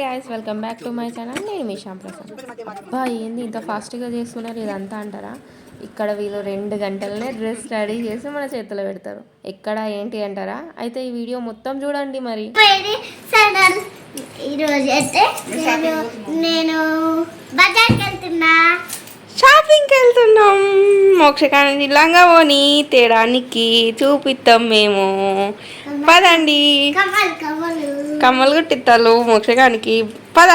Hi guys welcome back to my channel నేను మీ శ్యామ్ ప్రసాద్. అబ్బా ఏంది ఇంత ఫాస్ట్గా చేస్తున్నారు? ఇదంతా అంటారా? ఇక్కడ వీళ్ళు రెండు గంటలనే డ్రెస్ రెడీ చేసి మన చేతిలో పెడతారు. ఎక్కడ ఏంటి అంటారా? అయితే ఈ వీడియో మొత్తం చూడండి మరి. ఈరోజు అయితే నేను నేను బజార్కి వెళ్తున్నా షాపింగ్కి వెళ్తున్నాం మోక్షకానికి లంగా పోని తేడానికి చూపిస్తాం మేము. పదండి. కమ్మలు కుట్టిస్తాలు మోక్షకానికి పద.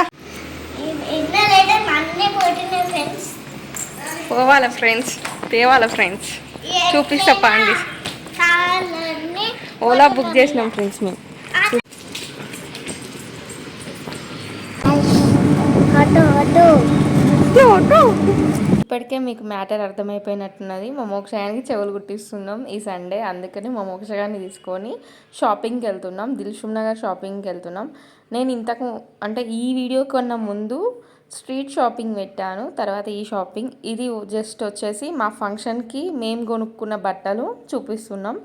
పోవాల ఫ్రెండ్స్ తేవాల ఫ్రెండ్స్ చూపిస్తా పండి. ఓలా బుక్ చేసినాం ఫ్రెండ్స్ మేము. Auto auto? ఇప్పటికే మీకు మ్యాటర్ అర్థమైపోయినట్టున్నది. మా మోక్షయానికి చెవులు కుట్టిస్తున్నాం ఈ సండే. అందుకని మా తీసుకొని షాపింగ్కి వెళ్తున్నాం. దిల్షుమ్ నగర్ షాపింగ్కి వెళ్తున్నాం. నేను ఇంతకు అంటే ఈ వీడియో కన్నా ముందు స్ట్రీట్ షాపింగ్ పెట్టాను. తర్వాత ఈ షాపింగ్. ఇది జస్ట్ వచ్చేసి మా ఫంక్షన్కి మేము కొనుక్కున్న బట్టలు చూపిస్తున్నాం.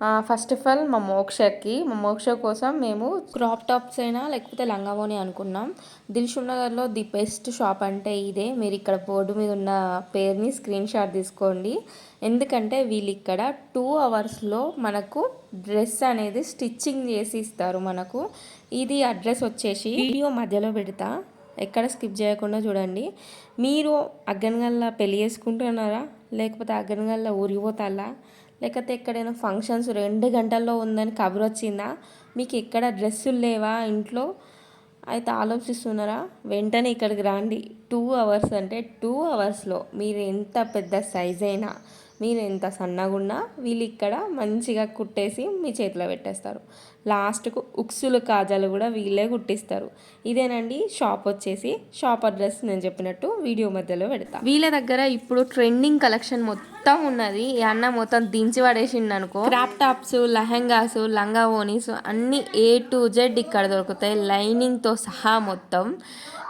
ఫస్ట్ ఆఫ్ ఆల్ మా మోక్షకి మా మోక్ష కోసం మేము క్రాప్ టాప్స్ అయినా లేకపోతే లంగావోని అనుకున్నాం. దిల్షుక్ నగర్లో ది బెస్ట్ షాప్ అంటే ఇదే. మీరు ఇక్కడ బోర్డు మీద ఉన్న పేరుని స్క్రీన్ షాట్ తీసుకోండి. ఎందుకంటే వీళ్ళు ఇక్కడ టూ అవర్స్లో మనకు డ్రెస్ అనేది స్టిచ్చింగ్ చేసి ఇస్తారు మనకు. ఇది అడ్రస్ వచ్చేసి వీడియో మధ్యలో పెడతా. ఎక్కడ స్కిప్ చేయకుండా చూడండి. మీరు అగ్గనగల్లా పెళ్ళి చేసుకుంటున్నారా? లేకపోతే అగ్గనగల్లా ఊరిపోతాలా లేకపోతే ఎక్కడైనా ఫంక్షన్స్ రెండు గంటల్లో ఉందని కబురు వచ్చిందా? మీకు ఎక్కడ డ్రెస్సులు లేవా ఇంట్లో? అయితే ఆలోచిస్తున్నారా? వెంటనే ఇక్కడికి రండి. టూ అవర్స్ అంటే టూ అవర్స్లో మీరు ఎంత పెద్ద సైజ్ అయినా మీరు ఎంత సన్నగా ఉన్నా వీళ్ళు ఇక్కడ మంచిగా కుట్టేసి మీ చేతిలో పెట్టేస్తారు. లాస్ట్కు ఉక్సులు కాజాలు కూడా వీళ్ళే కుట్టిస్తారు. ఇదేనండి షాప్ వచ్చేసి షాప్ అడ్రస్ నేను చెప్పినట్టు వీడియో మధ్యలో పెడతా. వీళ్ళ దగ్గర ఇప్పుడు ట్రెండింగ్ కలెక్షన్ మొత్తం మొత్తం ఉన్నది. ఈ అన్న మొత్తం దించి పడేసిండు అనుకో క్రాప్ టాప్స్ లెహెంగాస్ లంగా ఓనీస్ అన్ని ఏ టు జెడ్ ఇక్కడ దొరుకుతాయి. లైనింగ్తో సహా మొత్తం.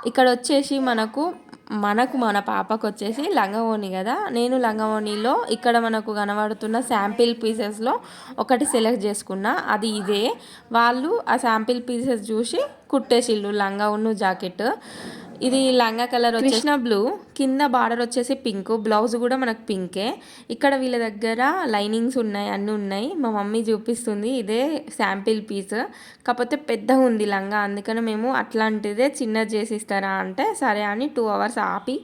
ఇక్కడ వచ్చేసి మనకు మనకు మన పాపకు వచ్చేసి లంగవోణి కదా. నేను లంగవోణిలో ఇక్కడ మనకు కనబడుతున్న శాంపిల్ పీసెస్లో ఒకటి సెలెక్ట్ చేసుకున్నా. అది ఇదే. వాళ్ళు ఆ శాంపిల్ పీసెస్ చూసి కుట్టేసిళ్ళు. లంగా ఉన్ను జాకెట్. ఇది లంగా కలర్ కృష్ణ బ్లూ. కింద బార్డర్ వచ్చేసి పింక్. బ్లౌజ్ కూడా మనకు పింకే. ఇక్కడ వీళ్ళ దగ్గర లైనింగ్స్ ఉన్నాయి అన్నీ ఉన్నాయి. మా మమ్మీ చూపిస్తుంది ఇదే శాంపిల్ పీస్. కాకపోతే పెద్దగా ఉంది లంగా. అందుకని మేము అట్లాంటిదే చిన్నది చేసి ఇస్తారా అంటే సరే అని టూ అవర్స్ ఆపి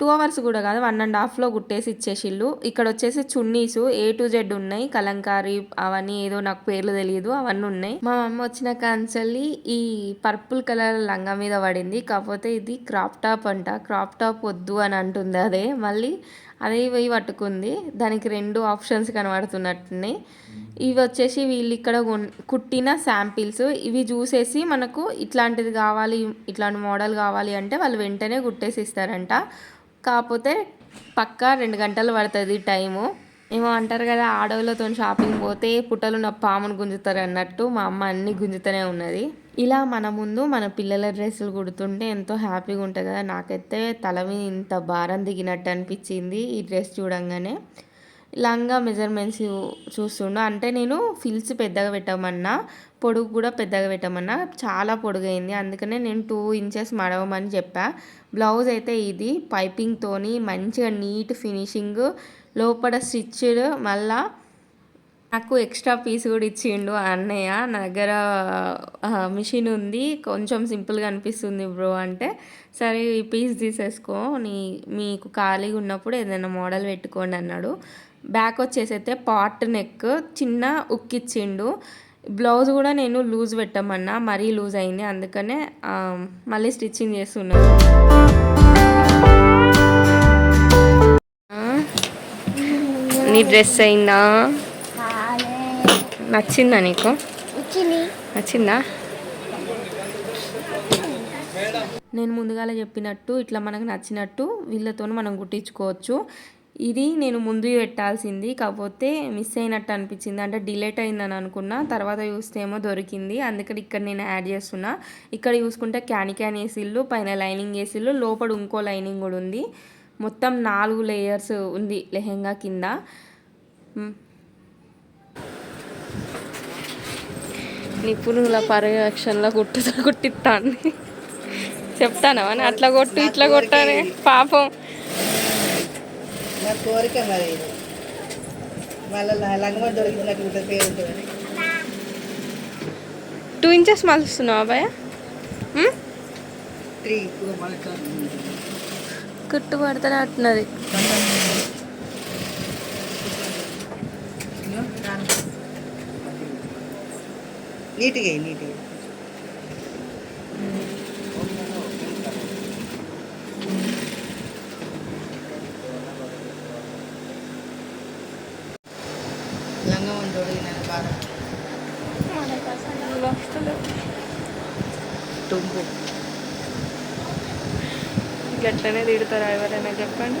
టూ అవర్స్ కూడా కాదు వన్ అండ్ హాఫ్లో కుట్టేసి ఇచ్చేసిళ్ళు. ఇక్కడ వచ్చేసి చున్నీస్ ఏ టు జెడ్ ఉన్నాయి. కలంకారీ అవన్నీ ఏదో నాకు పేర్లు తెలియదు అవన్నీ ఉన్నాయి. మా మమ్మ వచ్చిన కాన్సల్లి ఈ పర్పుల్ కలర్ లంగా మీద పడింది. కాకపోతే ఇది క్రాప్ టాప్ అంట. క్రాప్ టాప్ వద్దు అని అంటుంది అదే. మళ్ళీ అదే పోయి పట్టుకుంది. దానికి రెండు ఆప్షన్స్ కనబడుతున్నట్టున్నాయి. ఇవి వచ్చేసి వీళ్ళు ఇక్కడ కుట్టిన శాంపిల్స్ ఇవి చూసేసి మనకు ఇట్లాంటిది కావాలి ఇట్లాంటి మోడల్ కావాలి అంటే వాళ్ళు వెంటనే కుట్టేసి ఇస్తారంట. కాకపోతే పక్కా రెండు గంటలు పడుతుంది టైము. ఏమో అంటారు కదా ఆడవులతో షాపింగ్ పోతే పుట్టలు నా పామును గుంజుతారు అన్నట్టు మా అమ్మ అన్ని గుంజుతూనే ఉన్నది. ఇలా మన ముందు మన పిల్లల డ్రెస్సులు కుడుతుంటే ఎంతో హ్యాపీగా ఉంటుంది కదా. నాకైతే తల మీద ఇంత భారం దిగినట్టు అనిపించింది ఈ డ్రెస్ చూడంగానే. లంగా మెజర్మెంట్స్ చూస్తుండు. అంటే నేను ఫిల్స్ పెద్దగా పెట్టమన్నా పొడుగు కూడా పెద్దగా పెట్టమన్నా చాలా పొడుగైంది. అందుకనే నేను టూ ఇంచెస్ మడవమని చెప్పా. బ్లౌజ్ అయితే ఇది పైపింగ్తోని మంచిగా నీట్ ఫినిషింగ్ లోపల స్టిచ్డ్ మళ్ళా నాకు ఎక్స్ట్రా పీస్ కూడా ఇచ్చిండు అన్నయ్య. నా దగ్గర మిషన్ ఉంది. కొంచెం సింపుల్గా అనిపిస్తుంది బ్రో అంటే. సరే ఈ పీస్ తీసేసుకో. నీ మీకు ఖాళీగా ఉన్నప్పుడు ఏదైనా మోడల్ పెట్టుకోండి అన్నాడు. బ్యాక్ వచ్చేసి అయితే పాట్ నెక్ చిన్న ఉక్ ఇచ్చిండు బ్లౌజ్ కూడా నేను లూజ్ పెట్టమన్నా మరీ లూజ్ అయింది. అందుకనే మళ్ళీ స్టిచ్చింగ్ చేస్తున్నాను నీ డ్రెస్ అయిందా? నచ్చిందా నీకు? నచ్చిందా. నేను ముందుగాల చెప్పినట్టు ఇట్లా మనకు నచ్చినట్టు వీళ్ళతో మనం కుట్టించుకోవచ్చు. ఇది నేను ముందు పెట్టాల్సింది. కాకపోతే మిస్ అయినట్టు అనిపించింది. అంటే డిలేట్ అయిందని అనుకున్నా. తర్వాత చూస్తే ఏమో దొరికింది. అందుకని ఇక్కడ నేను యాడ్ చేస్తున్నా. ఇక్కడ చూసుకుంటే క్యాన్ క్యాన్ వేసిళ్ళు పైన లైనింగ్ వేసిళ్ళు లోపల ఇంకో లైనింగ్ కూడా ఉంది. మొత్తం నాలుగు లేయర్స్ ఉంది లెహెంగా కింద. నిపుణుల పర్యవేక్షణలో కుట్టు కుట్టిస్తాను చెప్తానా అట్లా కొట్టు ఇట్లా కొట్టని పాపం. కోరిక మరి. ఇది మళ్ళీ లంగమ దొరికినట్టు పేరు టూ ఇంచెస్ మలుస్తున్నావా అబ్బాయ? త్రీ కుట్టు పడుతూనే అంటున్నది. నీట్గా నీట్గా లంగం దొరికిన బాగా టుంపు గట్లనే తిడతారా ఎవరైనా చెప్పండి.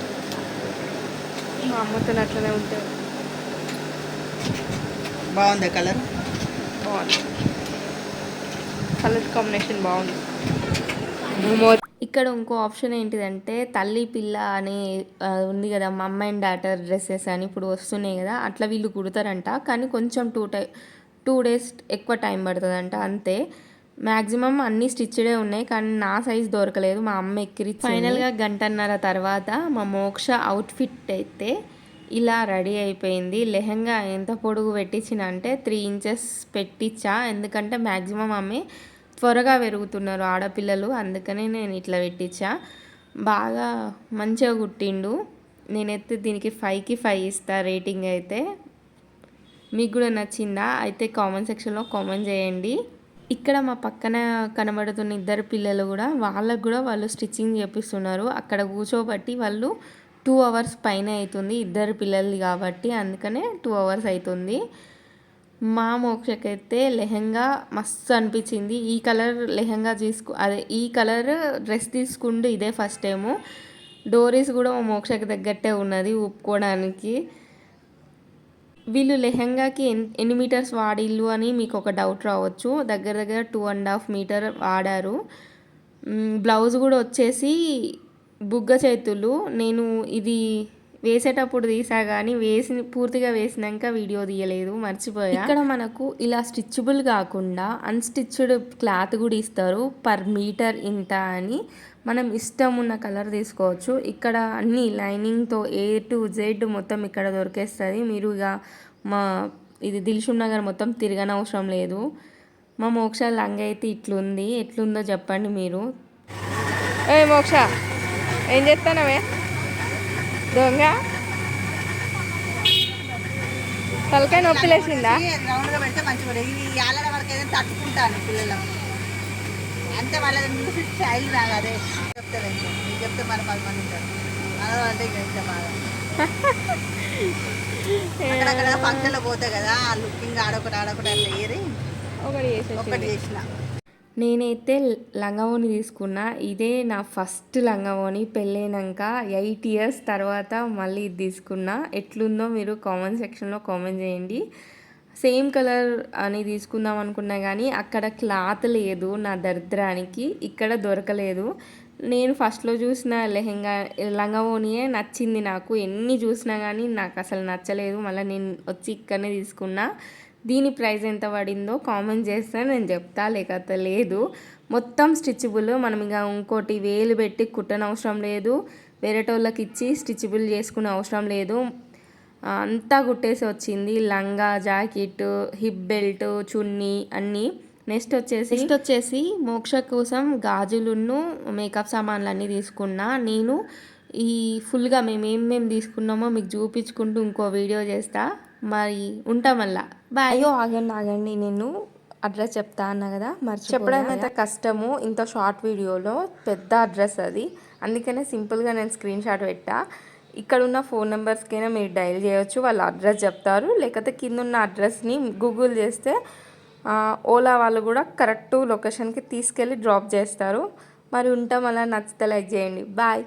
మా అమ్మతో అట్లనే ఉంటుంది బాగుందా కలర్? బాగుంది. కలర్ కాంబినేషన్ బాగుంది. ఇక్కడ ఇంకో ఆప్షన్ ఏంటిదంటే తల్లి పిల్ల అని ఉంది కదా మమ్మ అండ్ డాటర్ డ్రెస్సెస్ అని ఇప్పుడు వస్తున్నాయి కదా అట్లా వీళ్ళు కుడతారంట. కానీ కొంచెం టూ టై టూ డేస్ ఎక్కువ టైం పడుతుందంట అంతే. మ్యాక్సిమం అన్నీ స్టిచ్డే ఉన్నాయి కానీ నా సైజ్ దొరకలేదు మా అమ్మ ఎక్కిరి ఫైనల్గా గంటన్నర తర్వాత మా మోక్ష అవుట్ఫిట్ అయితే ఇలా రెడీ అయిపోయింది. లెహంగా ఎంత పొడుగు పెట్టించిన అంటే త్రీ ఇంచెస్ పెట్టించా ఎందుకంటే మ్యాక్సిమం ఆమె త్వరగా పెరుగుతున్నారు ఆడపిల్లలు అందుకనే నేను ఇట్లా పెట్టించా. బాగా మంచిగా కుట్టిండు. నేనైతే దీనికి ఫైవ్కి ఫైవ్ ఇస్తా రేటింగ్ అయితే. మీకు కూడా నచ్చిందా? అయితే కామెంట్ సెక్షన్లో కామెంట్ చేయండి. ఇక్కడ మా పక్కన కనబడుతున్న ఇద్దరు పిల్లలు కూడా వాళ్ళకు కూడా వాళ్ళు స్టిచ్చింగ్ చేపిస్తున్నారు. అక్కడ కూర్చోబట్టి వాళ్ళు టూ అవర్స్ పైన అవుతుంది. ఇద్దరు పిల్లలు కాబట్టి అందుకనే టూ అవర్స్ అవుతుంది. మా మోక్షకైతే లెహంగా మస్తు అనిపించింది. ఈ కలర్ లెహంగా తీసుకు అదే ఈ కలర్ డ్రెస్ తీసుకుంటూ ఇదే ఫస్ట్ టైము. డోరీస్ కూడా మా మోక్షకి తగ్గట్టే ఉన్నది ఊపుకోవడానికి. వీళ్ళు లెహంగాకి ఎన్ని మీటర్స్ వాడిల్లు అని మీకు ఒక డౌట్ రావచ్చు. దగ్గర దగ్గర టూ అండ్ హాఫ్ మీటర్ వాడారు. బ్లౌజ్ కూడా వచ్చేసి బుగ్గ చేతులు. నేను ఇది వేసేటప్పుడు తీసా కానీ వేసి పూర్తిగా వేసినాక వీడియో తీయలేదు మర్చిపోయా. ఇక్కడ మనకు ఇలా స్టిచ్బుల్ కాకుండా అన్స్టిచ్డ్ క్లాత్ కూడా ఇస్తారు. పర్ మీటర్ ఇంత అని మనం ఇష్టం ఉన్న కలర్ తీసుకోవచ్చు. ఇక్కడ అన్ని లైనింగ్తో ఏ టు జెడ్ మొత్తం ఇక్కడ దొరికేస్తుంది. మీరు ఇక మా ఇది దిల్షుమ్ నగర్ మొత్తం తిరగనవసరం లేదు. మా మోక్ష లంగ అయితే ఇట్లుంది. ఎట్లుందో చెప్పండి మీరు. ఏ మోక్ష ఏం చేస్తానవే దొంగ? తలకాయ నొప్పి లేచిందా రౌండ్గా పెడితే మంచిగా ఉంటుంది. ఇది ఏళ్ళ వరకు ఏదైనా తట్టుకుంటాను అంతే వాళ్ళ స్టైల్ రాదు అదే. చెప్తే మరి పది మంది ఉంటారు. అలా అంటే ఇక ఇంకా బాగా అక్కడక్కడ ఫంక్షన్లో పోతే కదా లుకింగ్ ఆడొకటి ఆడొకటి అట్లా ఏరి ఒకటి చేసిన. నేనైతే లంగావోని తీసుకున్నా. ఇదే నా ఫస్ట్ లంగావోని. పెళ్ళైనాక ఎయిట్ ఇయర్స్ తర్వాత మళ్ళీ ఇది తీసుకున్నా. ఎట్లుందో మీరు కామెంట్ సెక్షన్లో కామెంట్ చేయండి. సేమ్ కలర్ అని తీసుకుందాం అనుకున్నా కానీ అక్కడ క్లాత్ లేదు నా దరిద్రానికి. ఇక్కడ దొరకలేదు. నేను ఫస్ట్లో చూసిన లెహెంగా లంగావోనియే నచ్చింది నాకు. ఎన్ని చూసినా కానీ నాకు అసలు నచ్చలేదు. మళ్ళీ నేను వచ్చి ఇక్కడనే తీసుకున్నా. దీని ప్రైస్ ఎంత పడిందో కామెంట్ చేస్తే నేను చెప్తా లేకపోతే లేదు. మొత్తం స్టిచ్బుల్ మనం ఇక ఇంకోటి వేలు పెట్టి కుట్టనవసరం లేదు. వేరేటోళ్ళకి ఇచ్చి స్టిచ్బుల్ చేసుకునే అవసరం లేదు. అంతా కుట్టేసి వచ్చింది. లంగా జాకెట్ హిప్ బెల్ట్ చున్నీ అన్నీ. నెక్స్ట్ వచ్చేసి నెక్స్ట్ వచ్చేసి మోక్ష కోసం గాజులున్ను మేకప్ సామాన్లు అన్నీ తీసుకున్నా. నేను ఈ ఫుల్గా మేము ఏం మేము తీసుకున్నామో మీకు చూపించుకుంటూ ఇంకో వీడియో చేస్తా. మరి ఉంటా మళ్ళా బాయ్ అయ్యో ఆగండి ఆగండి. నేను అడ్రస్ చెప్తా అన్నా కదా మరి చెప్పడం అయితే కష్టము ఇంత షార్ట్ వీడియోలో పెద్ద అడ్రస్ అది. అందుకనే సింపుల్గా నేను స్క్రీన్ షాట్ పెట్టా. ఇక్కడ ఉన్న ఫోన్ నెంబర్స్కైనా మీరు డైల్ చేయొచ్చు వాళ్ళ అడ్రస్ చెప్తారు. లేకపోతే కింద ఉన్న అడ్రస్ని గూగుల్ చేస్తే ఆ, ఓలా వాళ్ళు కూడా కరెక్ట్ లొకేషన్కి తీసుకెళ్ళి డ్రాప్ చేస్తారు. మరి ఉంటాం అలా నచ్చితే లైక్ చేయండి. బాయ్